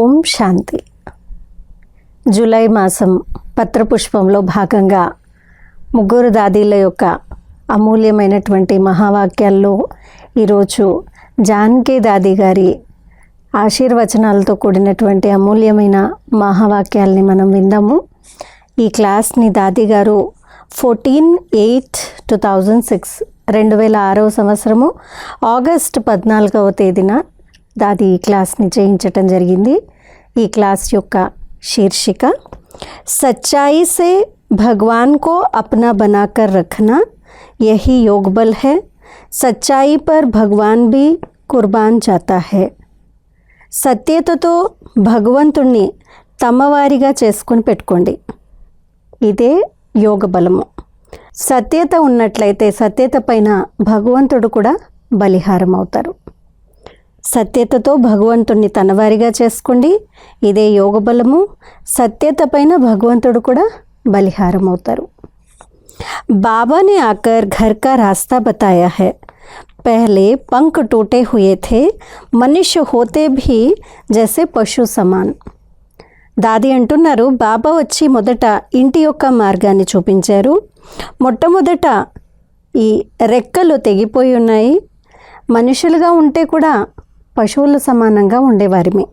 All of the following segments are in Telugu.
ఓం శాంతి. జూలై మాసం పత్రపుష్పంలో భాగంగా ముగ్గురు దాదీల యొక్క అమూల్యమైనటువంటి మహావాక్యాల్లో ఈరోజు జానకి దాది గారి ఆశీర్వచనాలతో కూడినటువంటి అమూల్యమైన మహావాక్యాల్ని మనం విందాము. ఈ క్లాస్ని దాది గారు fourteen eight two thousand six రెండు వేల ఆరవ సంవత్సరము ఆగస్ట్ పద్నాలుగవ తేదీన దాది క్లాస్ని చేయించటం జరిగింది. ఈ క్లాస్ యొక్క శీర్షిక సచ్చాయి సే భగవాన్ కో అప్నా బనాకర్ రఖనా యహీ యోగబల్ హై సచ్చాయి పర్ భగవాన్ బి కుర్బాన్ చాతా హై. సత్యతతో భగవంతుణ్ణి తమవారిగా చేసుకుని పెట్టుకోండి. ఇదే యోగ బలము. సత్యత ఉన్నట్లయితే సత్యత పైన భగవంతుడు కూడా బలిహారం అవుతారు సత్యతతో భగవంతుణ్ణి తనవారిగా చేసుకోండి ఇదే యోగ బలము సత్యత పైన భగవంతుడు కూడా బలిహారం అవుతారు बाबा ने आकर घर का रास्ता बताया है पहले पंख टूटे हुए थे मनुष्य होते भी जैसे पशु సమాన్ దాది అంటున్నారు బాబా వచ్చి మొదట ఇంటి యొక్క మార్గాన్ని చూపించారు మొట్టమొదట ఈ రెక్కలు తెగిపోయి ఉన్నాయి మనుషులుగా ఉంటే కూడా పశువుల సమానంగా ఉండేవారిమే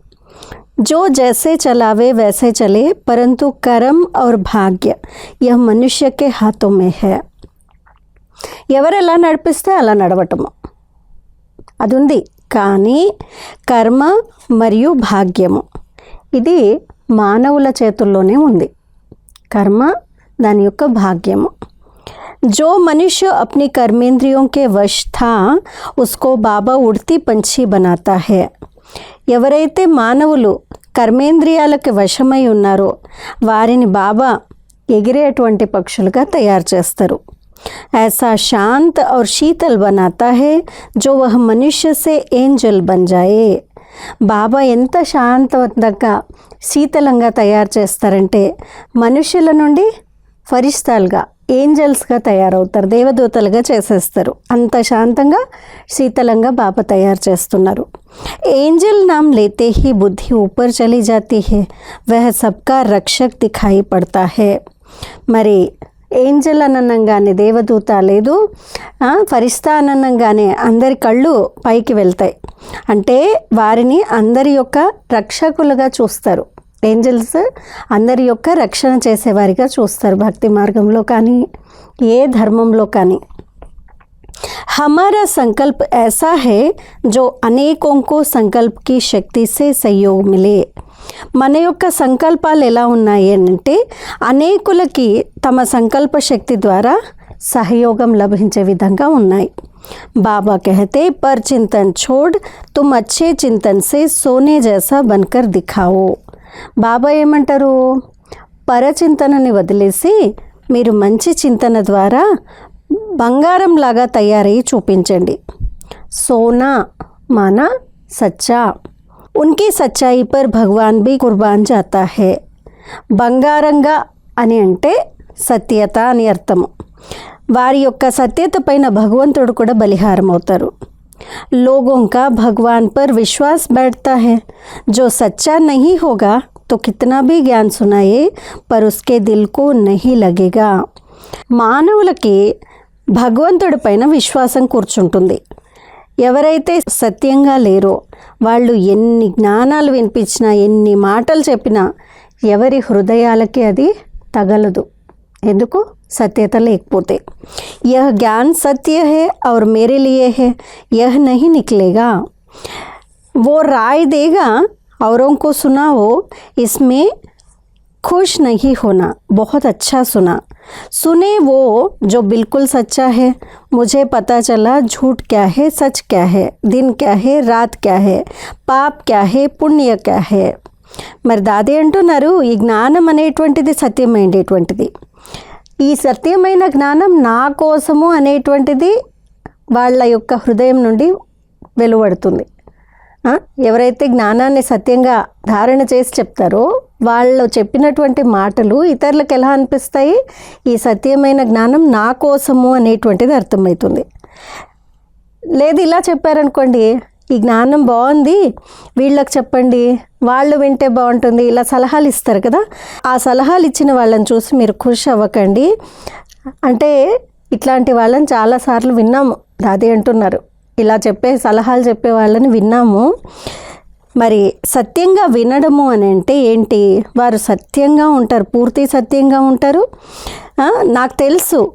जो जैसे चलावे वैसे चले परंतु कर्म और भाग्य यह मनुष्य के हाथों में है ఎవరు ఎలా నడిపిస్తే అలా నడవటము అది ఉంది కానీ కర్మ మరియు భాగ్యము ఇది మానవుల చేతుల్లోనే ఉంది కర్మ దాని యొక్క భాగ్యము जो मनुष्य अपनी कर्मेंद्रियों के वश था उसको बाबा उड़ती पंछी बनाता है ఎవరైతే మానవులు కర్మేంద్రియాలకు వశమై ఉన్నారో వారిని బాబా ఎగిరేటువంటి పక్షులుగా తయారు చేస్తారు ऐसा शांत और शीतल बनाता है जो वह मनुष्य से एंजल बन जाए బాబా ఎంత శాంతవంతంగా శీతలంగా తయారు చేస్తారంటే మనుషుల నుండి ఫరిస్తాలుగా ఏంజల్స్గా తయారవుతారు దేవదూతలుగా చేసేస్తారు అంత శాంతంగా శీతలంగా బాబా తయారు చేస్తున్నారు ఏంజల్ నామ్ లేతే హీ బుద్ధి ऊपर चली जाती है वह सबका रक्षक दिखाई पड़ता है మరి ఏంజల్ అననంగానే దేవదూత లేదు ఆ, ఫరిస్తా అననంగానే అందరి కళ్ళు పైకి వెళ్తాయి అంటే వారిని అందరి యొక్క రక్షకులుగా చూస్తారు ఏంజల్స్ అందరి యొక్క రక్షణ చేసేవారిగా చూస్తారు భక్తి మార్గంలో కానీ ఏ ధర్మంలో కానీ हमारा संकल्प ऐसा है जो अनेकों को संकल्प की शक्ति से सहयोग मिले మన యొక్క సంకల్పాలు ఎలా ఉన్నాయి అంటే అనేకులకి తమ సంకల్ప శక్తి ద్వారా సహయోగం లభించే విధంగా ఉన్నాయి బాబా कहते पर चिंतन छोड़ तुम अच्छे चिंतन से सोने जैसा बनकर दिखाओ బాబా ఏమంటారు? పరచింతనని వదిలేసి మీరు మంచి చింతన ద్వారా బంగారం లాగా తయారయ్యి చూపించండి. సోనా మానా సచ్చా. ఉన్కి సచ్చాయి పర్ భగవాన్ బి కుర్బాన్ జాతా హే. బంగారంగా అని అంటే సత్యత అని అర్థము. వారి యొక్క సత్యత పైన భగవంతుడు కూడా బలిహారం అవుతారు लोगों का भगवान पर विश्वास बैठता है जो सच्चा नहीं होगा तो कितना भी ज्ञान सुनाए पर उसके दिल को नहीं लगेगा మానవులకి భగవంతుడి పైన విశ్వాసం కూర్చుంటుంది ఎవరైతే సత్యంగా లేరో వాళ్ళు ఎన్ని జ్ఞానాలు వినిపించినా ఎన్ని మాటలు చెప్పినా ఎవరి హృదయాలకి అది తగలదు ఎందుకు సత్యత లేకపోతే यह ज्ञान सत्य है और मेरे लिए है यह नहीं निकलेगा वो राय देगा औरों को सुनाओ इसमें खुश नहीं होना बहुत अच्छा सुना सुने वो जो बिल्कुल सच्चा है मुझे पता चला झूठ क्या है सच क्या है दिन क्या है रात क्या है పాప్ క్యా హే పుణ్య క్యా హే మరి దాది అంటున్నారు ఈ జ్ఞానం అనేటువంటిది సత్యమైనటువంటిది ఈ సత్యమైన జ్ఞానం నా కోసము అనేటువంటిది వాళ్ళ యొక్క హృదయం నుండి వెలువడుతుంది. ఎవరైతే జ్ఞానాన్ని సత్యంగా ధారణ చేసి చెప్తారో వాళ్ళు చెప్పినటువంటి మాటలు ఇతరులకు ఎలా అనిపిస్తాయి? ఈ సత్యమైన జ్ఞానం నా కోసము అనేటువంటిది అర్థమవుతుంది. లేదు ఇలా చెప్పారనుకోండి ఈ జ్ఞానం బాగుంది వీళ్ళకి చెప్పండి వాళ్ళు వింటే బాగుంటుంది. ఇలా సలహాలు ఇస్తారు కదా. ఆ సలహాలు ఇచ్చిన వాళ్ళని చూసి మీరు ఖుషి అవ్వకండి. అంటే ఇట్లాంటి వాళ్ళని చాలాసార్లు విన్నాము. దాది అంటున్నారు. ఇలా చెప్పే సలహాలు చెప్పే వాళ్ళని విన్నాము. మరి సత్యంగా వినడము అని అంటే ఏంటి? వారు సత్యంగా ఉంటారు. పూర్తి సత్యంగా ఉంటారు. నాకు తెలుసు.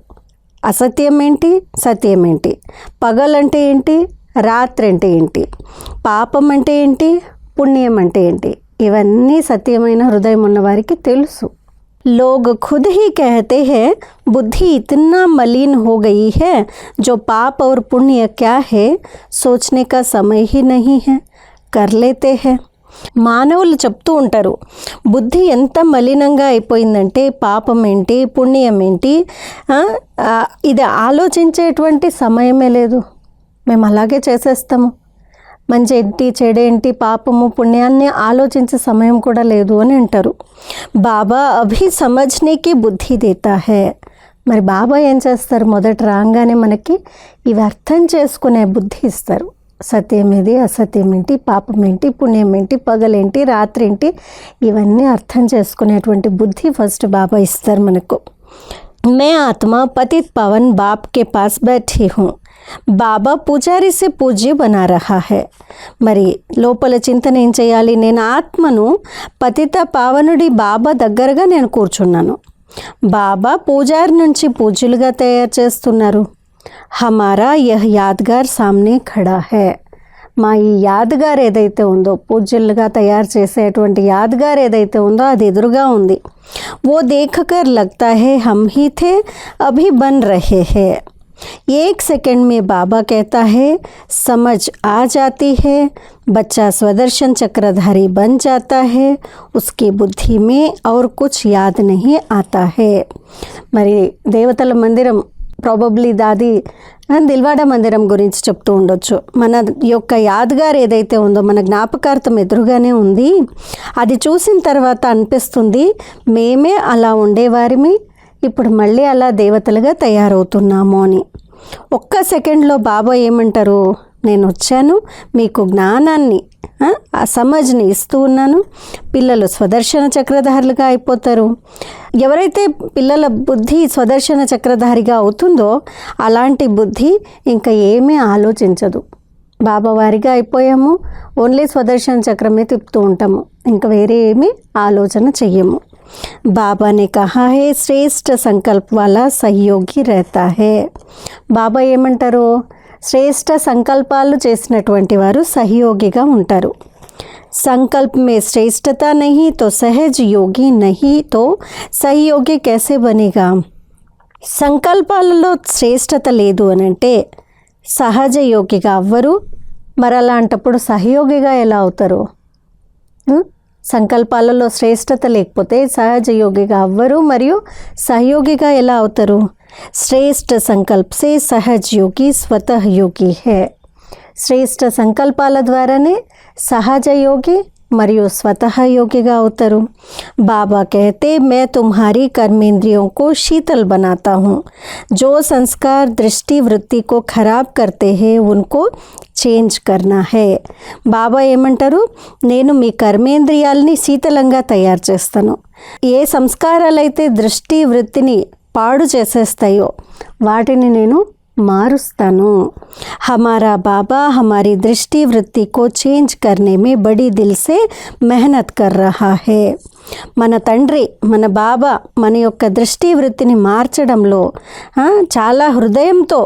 అసత్యం ఏంటి? సత్యం ఏంటి? పగలంటే ఏంటి? రాత్రి అంటే ఏంటి? పాపం అంటే ఏంటి? పుణ్యం అంటే ఏంటి ఇవన్నీ సత్యమైన హృదయం ఉన్న వారికి తెలుసు लोग खुद ही कहते हैं बुद्धि इतना मलिन हो गई है जो पाप और पुण्य क्या है सोचने का समय ही नहीं है कर लेते हैं మానవులు చెప్తూ ఉంటారు బుద్ధి ఎంత మలినంగా అయిపోయిందంటే పాపం ఏంటి పుణ్యం ఏంటి ఆ, ఆ, ఇది ఆలోచించేటువంటి సమయమే లేదు మేము అలాగే చేసేస్తాము మంచి ఏంటి చెడేంటి పాపము పుణ్యాన్ని ఆలోచించే సమయం కూడా లేదు అని అంటారు. బాబా అభి సమజ్నికి బుద్ధి దేతా హే. మరి బాబా ఏం చేస్తారు? మొదట రాగానే మనకి ఇవి అర్థం చేసుకునే బుద్ధి ఇస్తారు. సత్యం ఇది అసత్యం ఏంటి పాపం ఏంటి పుణ్యం ఏంటి పగలేంటి రాత్రి ఏంటి ఇవన్నీ అర్థం చేసుకునేటువంటి బుద్ధి ఫస్ట్ బాబా ఇస్తారు మనకు. మే ఆత్మ పతిత్ పవన్ బాప్ కే పాస్ బైఠీ హూ. బాబా పూజారి సే పూజీ బనా రహా హే. మరి లోపల చింతన ఏం చేయాలి? నేను ఆత్మను పతిత పావనుడి బాబా దగ్గరగా నేను కూర్చున్నాను. బాబా పూజారి నుంచి పూజలుగా తయారు చేస్తున్నారు. హమారా యహ్ యాద్గార్ సామ్నే ఖడా హే. మా ఈ యాదగార్ ఏదైతే ఉందో పూజలుగా తయారు చేసేటువంటి యాదగార్ ఏదైతే ఉందో అది ఎదురుగా ఉంది. ఓ దేఖకర్ లగ్తా హే హమ్ హీ థే అభి బన్ రహే హే. एक सेकंड में बाबा कहता है समझ आ जाती है बच्चा स्वदर्शन चक्रधारी बन जाता है उसकी बुद्धि में और कुछ याद नहीं आता है మరి దేవతల మందిరం ప్రాబబ్లీ దాది ఆ, దిల్వాడ మందిరం గురించి చెప్తూ ఉండొచ్చు మన యొక్క యాద్గార్ ఏదైతే ఉందో మన జ్ఞాపకార్థం ఎదురుగానే ఉంది అది చూసిన తర్వాత అనిపిస్తుంది మేమే అలా ఉండేవారిమి ఇప్పుడు మళ్ళీ అలా దేవతలుగా తయారవుతున్నాము అని ఒక్క సెకండ్లో బాబా ఏమంటారు? నేను వచ్చాను మీకు జ్ఞానాన్ని ఆ, సమాజ్ని ఇస్తూ ఉన్నాను. పిల్లలు స్వదర్శన చక్రధారులుగా అయిపోతారు. ఎవరైతే పిల్లల బుద్ధి స్వదర్శన చక్రధారిగా అవుతుందో అలాంటి బుద్ధి ఇంకా ఏమీ ఆలోచించదు. బాబా వారిగా అయిపోయాము. ఓన్లీ స్వదర్శన చక్రమే తిప్పుతూ ఉంటాము. ఇంకా వేరే ఏమీ ఆలోచన చెయ్యము. బాబా ने कहा है श्रेष्ठ संकल्प वाला सहयोगी रहता है బాబా ఏమంటారు శ్రేష్ఠ సంకల్పాలు చేసినటువంటి వారు సహయోగిగా ఉంటారు संकल्प में श्रेष्ठता नहीं तो सहज योगी नहीं तो सहयोगी कैसे बनेगा సంకల్పాలలో శ్రేష్టత లేదు అని అంటే సహజ యోగిగా అవ్వరు మరి అలాంటప్పుడు సహయోగిగా ఎలా అవుతారు ఉం? సంకల్పాలలో శ్రేష్టత లేకపోతే సహజ యోగిగా అవ్వరు మరియు సహయోగిగా ఎలా అవుతారు? శ్రేష్ఠ సంకల్ప్ సే సహజ్ యోగి స్వతః యోగి హే. శ్రేష్ఠ సంకల్పాల ద్వారానే సహజ యోగి మరియు స్వతः యోగిగా అవుతారు బాబా कहते मैं तुम्हारी कर्मेंद्रियों को शीतल बनाता हूँ जो संस्कार दृष्टि वृत्ति को खराब करते हैं उनको చేంజ్ కర్నా హే బాబా ఏమంటారు నేను మీ కర్మేంద్రియాలని శీతలంగా తయారు చేస్తాను ఏ సంస్కారాలైతే దృష్టి వృత్తిని పాడు చేసేస్తాయో వాటిని నేను మారుస్తాను हमारा बाबा हमारी दृष्टि वृत्ति को चेंज करने में बड़ी दिल से मेहनत कर रहा है మన తండ్రి మన బాబా మన యొక్క దృష్టి వృత్తిని మార్చడంలో ఆ, చాలా హృదయంతో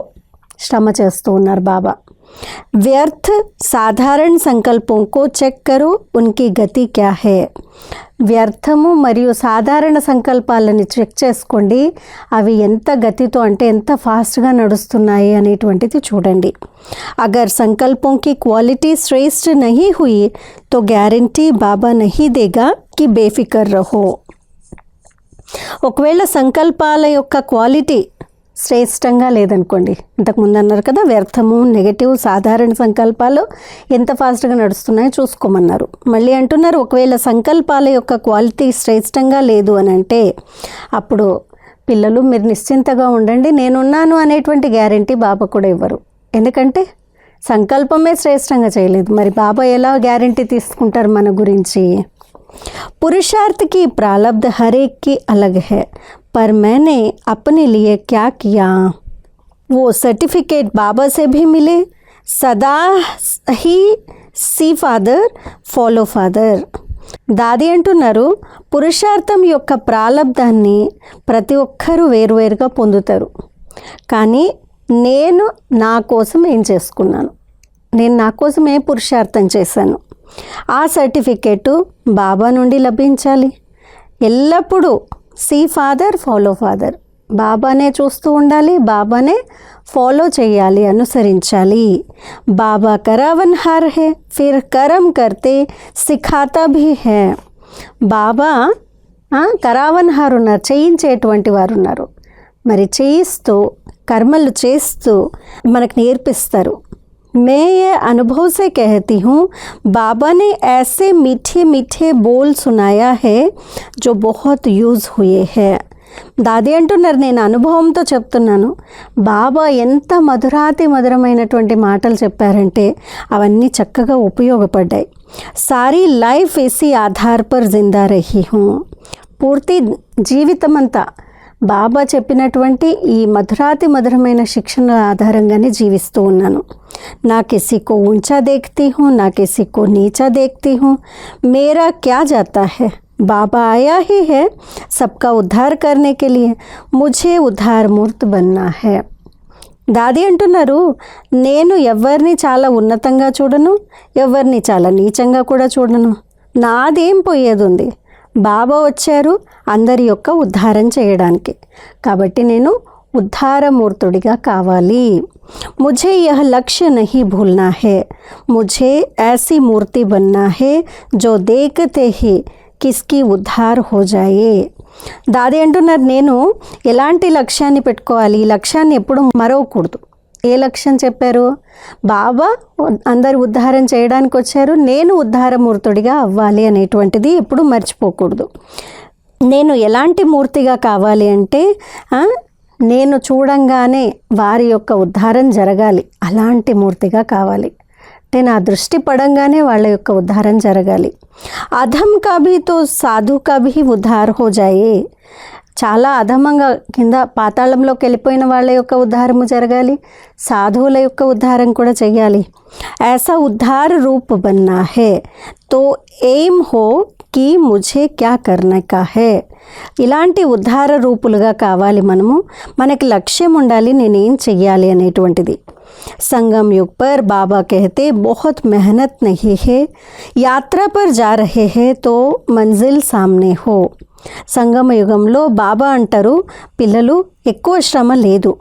శ్రమ చేస్తూ ఉన్నారు బాబా व्यर्थ సాధారణ సంకల్పం కో చెక్ కరు ఉన్కి గతి క్యా హే వ్యర్థము మరియు సాధారణ సంకల్పాలని చెక్ చేసుకోండి అవి ఎంత గతితో అంటే ఎంత ఫాస్ట్గా నడుస్తున్నాయి అనేటువంటిది చూడండి అగర్ సంకల్పం కి క్వాలిటీ శ్రేష్ఠ నహీ హుయి తో గ్యారంటీ బాబా నహీ దేగా కి బేఫికర్ రహో ఒకవేళ సంకల్పాల యొక్క క్వాలిటీ శ్రేష్టంగా లేదనుకోండి. ఇంతకు ముందు అన్నారు కదా వ్యర్థము నెగటివ్ సాధారణ సంకల్పాలు ఎంత ఫాస్ట్గా నడుస్తున్నాయో చూసుకోమన్నారు. మళ్ళీ అంటున్నారు ఒకవేళ సంకల్పాల యొక్క క్వాలిటీ శ్రేష్టంగా లేదు అని అంటే అప్పుడు పిల్లలు మీరు నిశ్చింతగా ఉండండి నేనున్నాను అనేటువంటి గ్యారంటీ బాబా కూడా ఇవ్వరు. ఎందుకంటే సంకల్పమే శ్రేష్టంగా చేయలేదు. మరి బాబా ఎలా గ్యారంటీ తీసుకుంటారు మన గురించి? पुरुषार्थ की प्रारब्ध हर एक की अलग है पर मैंने अपने लिए क्या किया वो सर्टिफिकेट बाबा से भी मिले सदा ही सी ఫాదర్ ఫాలో ఫాదర్ దాది అంటున్నారు పురుషార్థం యొక్క ప్రాలబ్ధాన్ని ప్రతి ఒక్కరూ వేరువేరుగా పొందుతారు కానీ నేను నా కోసం ఏం చేసుకున్నాను నేను నా కోసం ఏ పురుషార్థం చేశాను ఆ సర్టిఫికేటు బాబా నుండి లభించాలి. ఎల్లప్పుడూ సీ ఫాదర్ ఫాలో ఫాదర్. బాబానే చూస్తూ ఉండాలి బాబానే ఫాలో చేయాలి అనుసరించాలి. బాబా కరావన్ హార్ హే ఫిర్ కరం కర్తే సిఖాతా భీ హే. బాబా కరావన్ హార్ ఉన్నారు చేయించేటువంటి వారు ఉన్నారు. మరి చేయిస్తూ కర్మలు చేస్తూ మనకు నేర్పిస్తారు. मैं ये अनुभव से कहती हूँ बाबा ने ऐसे मीठे मीठे बोल सुनाया है जो बहुत యూజ్ हुए है దాది అంటున్నారు నేను అనుభవంతో చెప్తున్నాను బాబా ఎంత మధురాతి మధురమైనటువంటి మాటలు చెప్పారంటే అవన్నీ చక్కగా ఉపయోగపడ్డాయి సారీ లైఫ్ ఇసి ఆధార్ పర్ జిందా రహీ హూ పూర్తి జీవితం అంతా బాబా చెప్పినటువంటి ఈ మధురాతి మధురమైన శిక్షణ ఆధారంగానే జీవిస్తూ ఉన్నాను. నా కిసి కో ఊంచా దేఖతీ హూ నా కిసి కో నీచా దేఖతీ హూ. మేరా క్యా జాతా హే? బాబా ఆయా హీ హే సబ్కా ఉద్ధార్ करने के लिए ఉద్ధార్ మూర్త్ బన్నా హే. దాది అంటున్నారు నేను ఎవరిని చాలా ఉన్నతంగా చూడను ఎవరిని చాలా నీచంగా కూడా చూడను. నాదేం పోయేది ఉంది బాబా వచ్చారు అందరి యొక్క ఉద్ధారం చేయడానికి కాబట్టి నేను ఉద్ధారమూర్తుడిగా కావాలి मुझे यह लक्ष्य नहीं भूलना है मुझे ऐसी मूर्ति बनना है जो देखते ही కిస్కి ఉద్ధార్ హో జాయే దాది అంటున్నారు నేను ఎలాంటి లక్ష్యాన్ని పెట్టుకోవాలి ఈ లక్ష్యాన్ని ఎప్పుడు మరవకూడదు ఏ లక్ష్యం చెప్పారు? బాబా అందరు ఉద్ధారం చేయడానికి వచ్చారు. నేను ఉద్ధారమూర్తుడిగా అవ్వాలి అనేటువంటిది ఎప్పుడు మర్చిపోకూడదు. నేను ఎలాంటి మూర్తిగా కావాలి అంటే నేను చూడంగానే వారి యొక్క ఉద్ధారం జరగాలి. అలాంటి మూర్తిగా కావాలి. అంటే నా దృష్టి పడంగానే వాళ్ళ యొక్క ఉద్ధారం జరగాలి. అధం కభితో సాధు కభి ఉద్ధార్ హో జాయే. చాలా అధమంగా కింద పాతాళంలోకి వెళ్ళిపోయిన వాళ్ళ యొక్క ఉద్ధారము జరగాలి సాధువుల యొక్క ఉద్ధారం కూడా చేయాలి ऐसा उद्धार रूप बनना है तो एम हो कि मुझे क्या करने का है ఇలాంటి ఉద్ధార రూపులుగా కావాలి మనము మనకి లక్ష్యం ఉండాలి నేనేం చెయ్యాలి అనేటువంటిది संगम युग पर बाबा कहते बहुत मेहनत नहीं है यात्रा पर जा रहे हैं तो मंजिल सामने हो సంగమ యుగంలో బాబా అంటారు పిల్లలు ఎక్కువ శ్రమ లేదు.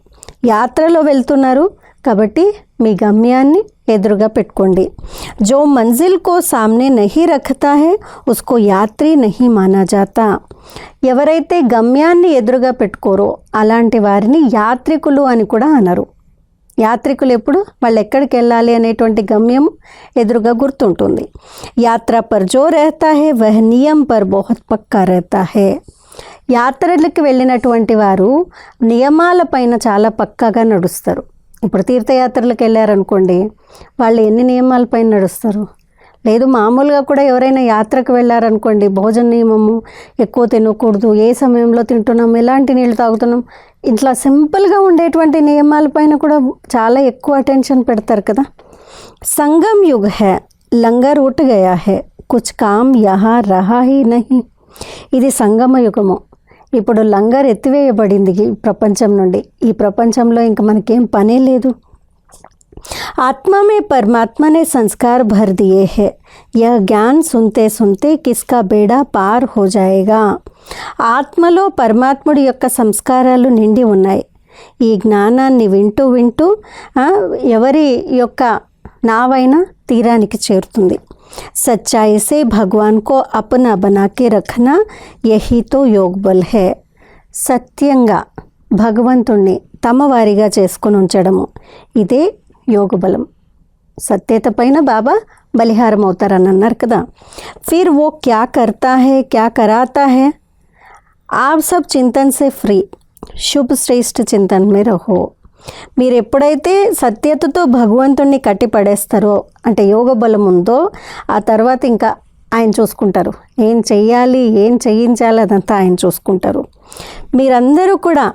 యాత్రలో వెళ్తున్నారు కాబట్టి మీ గమ్యాన్ని ఎదురుగా పెట్టుకోండి. జో మంజిల్ కో సామ్నే నహి రఖతా హే ఉస్కో యాత్రి నహి మానా జాతా. ఎవరైతే గమ్యాన్ని ఎదురుగా పెట్టుకోరో అలాంటి వారిని యాత్రికులు అని కూడా అనరు. యాత్రికులు ఎప్పుడు వాళ్ళు ఎక్కడికి వెళ్ళాలి అనేటువంటి గమ్యం ఎదురుగా గుర్తుంటుంది. యాత్ర పర్ జో రహతా హే వహ నియమ్ పర్ బహుత్ పక్కా రహతా హే. యాత్రలకు వెళ్ళినటువంటి వారు నియమాల పైన చాలా పక్కాగా నడుస్తారు. ఇప్పుడు తీర్థయాత్రలకు వెళ్ళారనుకోండి వాళ్ళు ఎన్ని నియమాలపైన నడుస్తారు? లేదు మామూలుగా కూడా ఎవరైనా యాత్రకు వెళ్ళారనుకోండి భోజన నియమము ఎక్కువ తినకూడదు ఏ సమయంలో తింటున్నాం ఎలాంటి నీళ్ళు తాగుతున్నాం ఇట్లా సింపుల్గా ఉండేటువంటి నియమాలపైన కూడా చాలా ఎక్కువ అటెన్షన్ పెడతారు కదా. సంగం యుగ్ హే లంగర్ ఉట్ గయా హే కుచ్ కామ్ యహా రహా హీ నహి. ఇది సంగమ యుగము. ఇప్పుడు లంగర్ ఎత్తివేయబడింది ఈ ప్రపంచం నుండి. ఈ ప్రపంచంలో ఇంక మనకేం పనే లేదు. आत्मा में परमात्मा ने संस्कार भर दिए हैं यह ज्ञान सुनते सुनते किसका बेड़ा पार हो जाएगा ఆత్మలో పరమాత్ముడి యొక్క సంస్కారాలు నిండి ఉన్నాయి ఈ జ్ఞానాన్ని వింటూ వింటూ ఆ, ఎవరి యొక్క నావైనా తీరానికి చేరుతుంది సచ్చాయి సే భగవాన్ కో అపనా బనాకే రఖనా యహీ తో యోగ్ బల్ హే సత్యంగా భగవంతుణ్ణి తమ వారిగా చేసుకొని ఉంచడము ఇదే యోగబలం. సత్యత పైన బాబా బలిహారం అవుతారని అన్నారు కదా. ఫిర్ ఓ క్యా కర్తా హే క్యా కరాతా హే? ఆప్ సబ్ చింతన్ సే ఫ్రీ. శుభ శ్రేష్ఠ చింతన్ మే రహో. మీరు ఎప్పుడైతే సత్యతతో భగవంతుణ్ణి కట్టి పడేస్తారో అంటే యోగ బలం ఉందో ఆ తర్వాత ఇంకా ఆయన చూసుకుంటారు. ఏం చెయ్యాలి ఏం చేయించాలి అదంతా ఆయన చూసుకుంటారు. మీరందరూ కూడా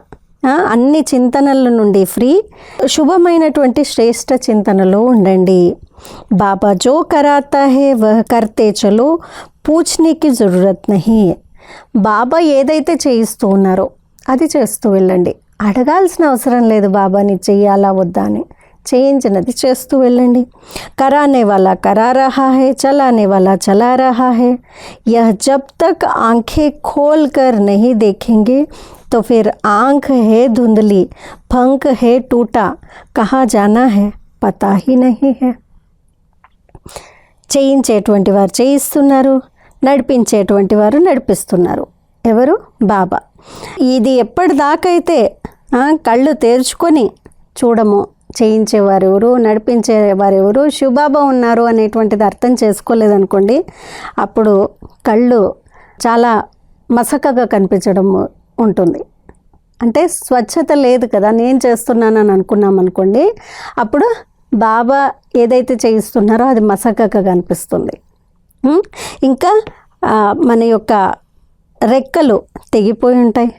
అన్ని చింతనల నుండి ఫ్రీ. శుభమైనటువంటి శ్రేష్ట చింతనలో ఉండండి. బాబా జో కరాతా హే వహ కర్తే చలో పూఛ్నేకి జరూరత్ నహి. బాబా ఏదైతే చేయిస్తూ ఉన్నారో అది చేస్తూ వెళ్ళండి. అడగాల్సిన అవసరం లేదు బాబాని చెయ్యాలా వద్దా అని. చేయించినది చేస్తూ వెళ్ళండి. కరానే వాళ్ళ కరారహా హే చలానే వాళ్ళ చలారహా హే. యహ జబ్ తక్ ఆంఖే ఖోల్ కర్ నహి దేఖేంగే तो फिर आंख है धुंधली पंख है टूटा कहाँ जाना है पता ही नहीं है చేయించేటువంటి వారు చేయిస్తున్నారు నడిపించేటువంటి వారు నడిపిస్తున్నారు ఎవరు బాబా ఇది ఎప్పటిదాకైతే ఆ, కళ్ళు తెరుచుకొని చూడము చేయించేవారు ఎవరు నడిపించేవారు ఎవరు శివబాబా ఉన్నారు అనేటువంటిది అర్థం చేసుకోలేదనుకోండి అప్పుడు కళ్ళు చాలా మసకగా కనిపించడం ఉంటుంది అంటే స్వచ్ఛత లేదు కదా నేను చేస్తున్నానని అనుకున్నాం అనుకోండి అప్పుడు బాబా ఏదైతే చేయిస్తున్నారో అది మసకగా కనిపిస్తుంది ఉం? ఇంకా ఆ, మన యొక్క రెక్కలు తెగిపోయి ఉంటాయి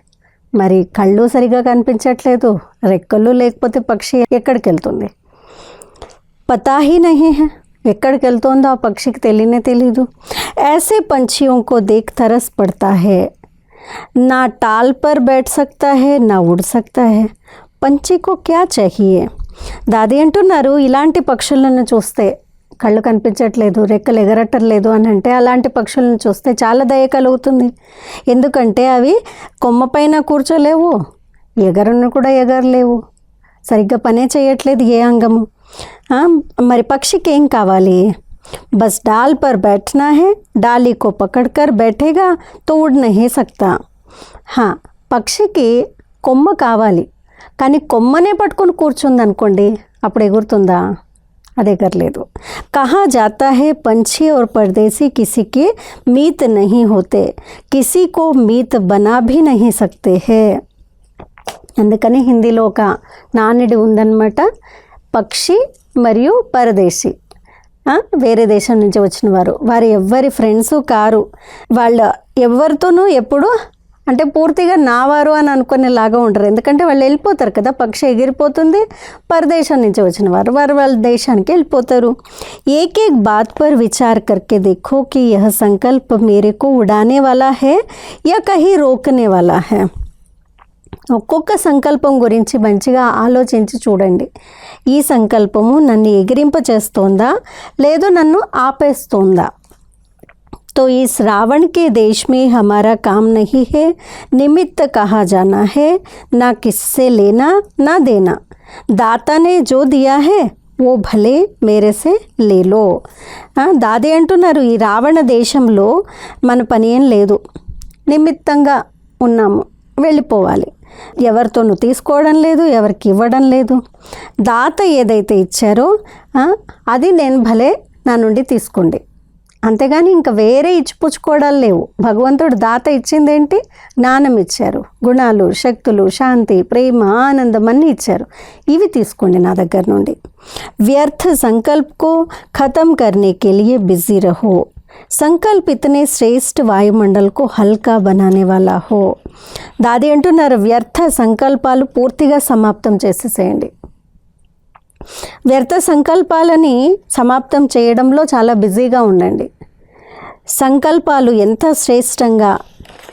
మరి కళ్ళు సరిగా కనిపించట్లేదు రెక్కలు లేకపోతే పక్షి ఎక్కడికి వెళ్తుంది పతా హీ నహీ హై ఎక్కడికి వెళ్తోందో ఆ పక్షికి తెలియనే తెలీదు ऐसे पंछियों को देख तरस पड़ता है ना टाल पर बैठ सकता है ना उड़ सकता है పంచి కో క్యా చాహియే దాది అంటున్నారు ఇలాంటి పక్షులను చూస్తే కళ్ళు కనిపించట్లేదు రెక్కలు ఎగరట్టలేదు అని అంటే అలాంటి పక్షులను చూస్తే చాలా దయ కలుగుతుంది ఎందుకంటే అవి కొమ్మ పైన కూర్చోలేవు ఎగరను కూడా ఎగరలేవు సరిగ్గా పనే చేయట్లేదు ఏ అంగము ఆ, మరి పక్షికి ఏం కావాలి बस डाल पर बैठना है डाली को पकड़कर बैठेगा तो उड़ नहीं सकता हाँ పక్షికి కొమ్మ కావాలి కానీ కొమ్మనే పట్టుకొని కూర్చుందనుకోండి అప్పుడు ఎగురుతుందా అది ఎగరలేదు కహా జాతా హే పంచి और परदेसी किसी के मीत नहीं होते किसी को मीत बना भी नहीं सकते है అందుకని హిందీలో ఒక నానుడి ఉందన్నమాట పక్షి మరియు పరదేశీ వేరే దేశం నుంచి వచ్చిన వారు. వారు ఎవ్వరి ఫ్రెండ్స్ కారు. వాళ్ళ ఎవరితోనూ ఎప్పుడు అంటే పూర్తిగా నా వారు అని అనుకునేలాగా ఉంటారు ఎందుకంటే వాళ్ళు వెళ్ళిపోతారు కదా పక్షి ఎగిరిపోతుంది పరదేశం నుంచి వచ్చిన వారు. వారు వాళ్ళ దేశానికి వెళ్ళిపోతారు. ఏకేక్ బాత్ పర్ విచార్ కర్కే దేఖో కి యహ సంకల్ప మేరకు ఉడానే వాలా హే యా కహీ రోకనే వాలా హే. ఒక్కొక్క సంకల్పం గురించి మంచిగా ఆలోచించి చూడండి ఈ సంకల్పము నన్ను ఎగిరింప చేస్తోందా లేదు నన్ను ఆపేస్తోందా तो इस रावण के देश में हमारा काम नहीं है निमित्त कहा जाना है ना किससे लेना ना देना दाता ने जो दिया है ఓ భలే మేరేసే లేలో ఆ, దాది అంటున్నారు ఈ రావణ దేశంలో మన పని ఏం లేదు నిమిత్తంగా ఉన్నాము వెళ్ళిపోవాలి ఎవరితోనూ తీసుకోవడం లేదు ఎవరికి ఇవ్వడం లేదు. దాత ఏదైతే ఇచ్చారో అది నేను భలే నా నుండి తీసుకోండి. అంతేగాని ఇంకా వేరే ఇచ్చిపుచ్చుకోవడాలు లేవు. భగవంతుడు దాత ఇచ్చిందేంటి? జ్ఞానం ఇచ్చారు. గుణాలు శక్తులు శాంతి ప్రేమ ఆనందం అన్నీ ఇచ్చారు. ఇవి తీసుకోండి నా దగ్గర నుండి. వ్యర్థ సంకల్పకు ఖతం కర్నే కే బిజీ రహో. बिजी रहो సంకల్ప్ ఇతనే శ్రేష్ఠ వాయుమండల్ को హల్కా बनाने वाला हो దాది అంటున్నారు వ్యర్థ సంకల్పాలు పూర్తిగా సమాప్తం చేసేసేయండి వ్యర్థ సంకల్పాలని సమాప్తం చేయడంలో చాలా బిజీగా ఉండండి సంకల్పాలు ఎంత శ్రేష్టంగా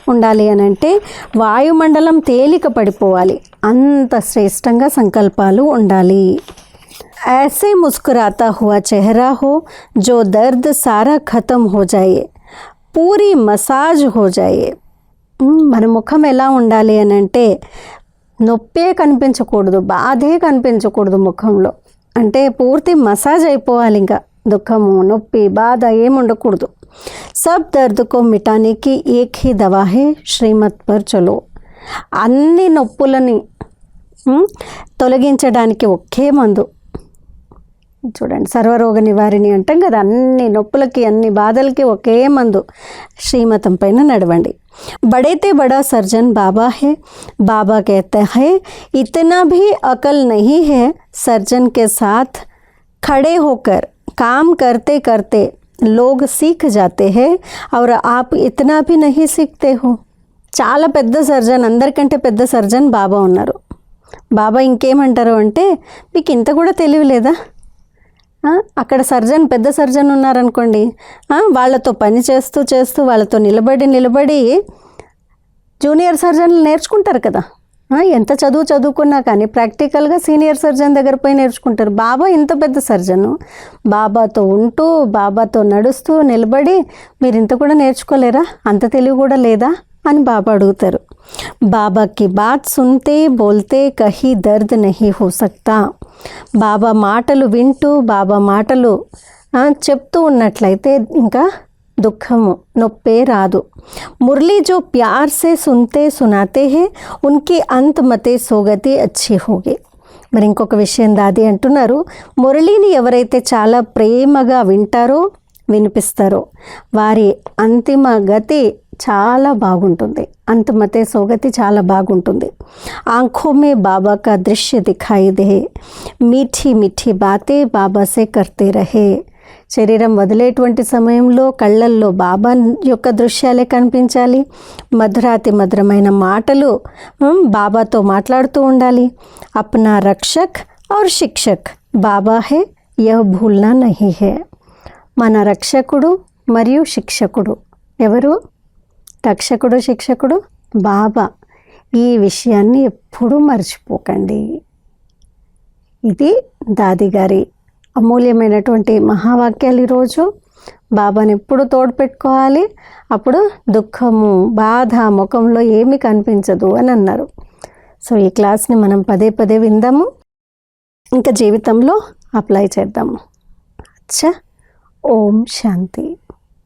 ఉండాలి అని అంటే వాయుమండలం తేలిక పడిపోవాలి అంత శ్రేష్టంగా సంకల్పాలు ఉండాలి ऐसे मुस्कुराता हुआ चेहरा हो जो दर्द सारा खत्म हो जाए పూరి మసాజ్ హో జాయే మ్, మన ముఖం ఎలా ఉండాలి అని అంటే నొప్పే కనిపించకూడదు బాధే కనిపించకూడదు ముఖంలో అంటే పూర్తి మసాజ్ అయిపోవాలి ఇంకా దుఃఖము నొప్పి బాధ ఏమి ఉండకూడదు సబ్ దర్దుకో మిటానికి ఏక్ హీ దవా హే శ్రీమత్ పర్ చలో అన్ని నొప్పులని మ్, తొలగించడానికి ఒకే మందు చూడండి సర్వరోగ నివారిణి అంటాం కదా అన్ని నొప్పులకి అన్ని బాధలకి ఒకే మందు శ్రీమతం పైన నడవండి బడైతే బడా సర్జన్ బాబా హే బాబా कहते हैं इतना भी अकल नहीं है सर्जन के साथ खड़े होकर काम करते करते लोग सीख जाते हैं और आप इतना भी नहीं सीखते हो చాలా పెద్ద సర్జన్ అందరికంటే పెద్ద సర్జన్ బాబా ఉన్నారు బాబా ఇంకేమంటారు అంటే మీకు ఇంత కూడా తెలివి లేదా ఆ, అక్కడ సర్జన్ పెద్ద సర్జన్ ఉన్నారనుకోండి. వాళ్ళతో పని చేస్తూ చేస్తూ వాళ్ళతో నిలబడి నిలబడి జూనియర్ సర్జన్లు నేర్చుకుంటారు కదా. ఎంత చదువు చదువుకున్నా కానీ ప్రాక్టికల్గా సీనియర్ సర్జన్ దగ్గర పోయి నేర్చుకుంటారు. బాబా ఇంత పెద్ద సర్జను. బాబాతో ఉంటూ బాబాతో నడుస్తూ నిలబడి మీరు ఇంత కూడా నేర్చుకోలేరా? అంత తెలివి కూడా లేదా? అని బాబా అడుగుతారు. బాబాకి బాత్ సున్తే బోల్తే కహీ దర్ద్ నహీ హో సక్తా. బాబా మాటలు వింటూ బాబా మాటలు చెప్తూ ఉన్నట్లయితే ఇంకా దుఃఖము నొప్పే రాదు. మురళీ జో ప్యార్ సే సున్తే సునాతే హే ఉన్కి అంతమతే సోగతి అచ్చి హోగే. మరి ఇంకొక విషయం దాది అంటున్నారు మురళిని ఎవరైతే చాలా ప్రేమగా వింటారో వినిపిస్తారో వారి అంతిమ గతి చాలా బాగుంటుంది. అంతమతే సోగతి చాలా బాగుంటుంది. ఆంఖో మే బాబా కా దృశ్య దిఖాయి దే. మీఠీ మీఠీ బాతే బాబా సే కర్తే రహే. శరీరం వదిలేటువంటి సమయంలో కళ్ళల్లో బాబా యొక్క దృశ్యాలే కనిపించాలి. మధురాతి మధురమైన మాటలు బాబాతో మాట్లాడుతూ ఉండాలి. అప్నా రక్షక్ ఔర్ శిక్షక్ బాబా హే యహ్ భూల్నా నహి హే. మన రక్షకుడు మరియు శిక్షకుడు ఎవరు? రక్షకుడు శిక్షకుడు బాబా. ఈ విషయాన్ని ఎప్పుడూ మర్చిపోకండి. ఇది దాదిగారి అమూల్యమైనటువంటి మహావాక్యాలు ఈరోజు. బాబాని ఎప్పుడు తోడు పెట్టుకోవాలి? అప్పుడు దుఃఖము బాధ ముఖంలో ఏమీ కనిపించదు అని అన్నారు. సో ఈ క్లాస్ని మనం పదే పదే విందాము. ఇంకా జీవితంలో అప్లై చేద్దాము. అచ్చా ఓం శాంతి.